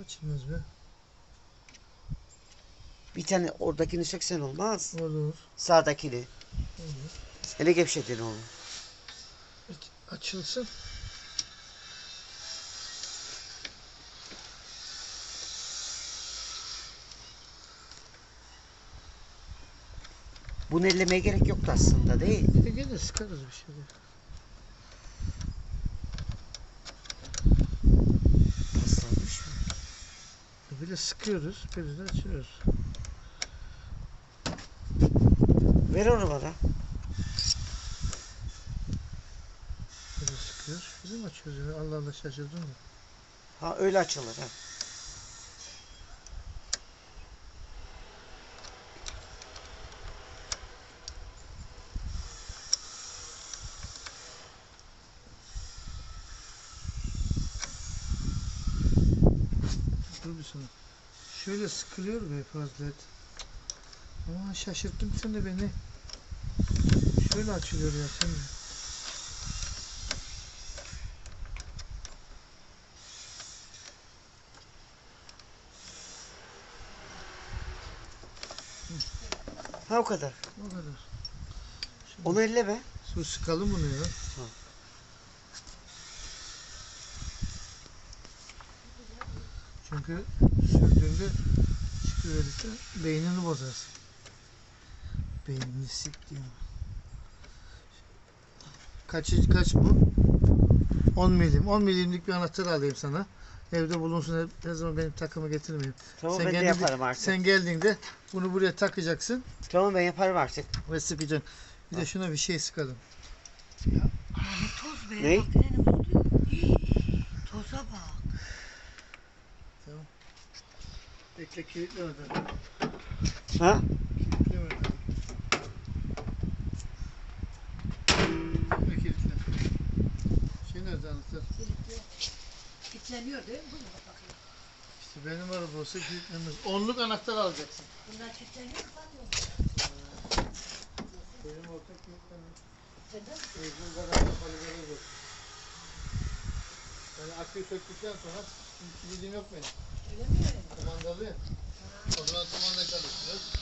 Açılmaz be. Bir tane oradakini söksen olmaz. Olur. Sağdakini. Olur. Hele gevşedin onu. Aç- Açılsın. Bunu ellemeye gerek yoktu aslında değil. E gelir sıkarız bir şey. değil. Paslanmış mı? E Bir de sıkıyoruz, de açıyoruz. Ver onu bana. De sıkıyoruz, mi açıyoruz? Yani Allah Allah şaşırdım mı? Ha öyle açılır ha. Dur bir sana. Şöyle sıkılıyor be Fazlet. Aa şaşırttın sen de beni. Şöyle açılıyor ya sen de. Ha o kadar. O kadar. Şimdi Onu elleme. Su sıkalım bunu ya. Çünkü sürdüğünde çıkıverirse beynini bozarsın. Beynini sik diyor. Kaç, kaç bu? 10 milim. 10 milimlik bir anahtar alayım sana. Evde bulunsun. Her- zaman benim takımı getirmeyeyim. Tamam Sen ben de geldiğinde- yaparım artık. Sen geldiğinde bunu buraya takacaksın Tamam ben yaparım artık. ve sıkacaksın. Bir de şuna bir şey sıkalım. Toz be. Ne? Makinenin Toza bak. Bekle kilitlemeden. Ha? Kilitlemeden. Bekle kilitle. Şey nerede anahtar? Kilitleniyor değil mi? Bu mu? Bak bakayım. İşte benim araba olsa kilitlenmez. Onluk anahtar alacaksın. Bunlar kilitleniyor mu? Benim ortak kilitlenmez. Neden? Mecbur garajda kalibere yok. Yani aküyü söktükten sonra hiç bildiğim yok benim. Öyle mi? Kumandalı. O zaman kumanda çalıştırıyoruz.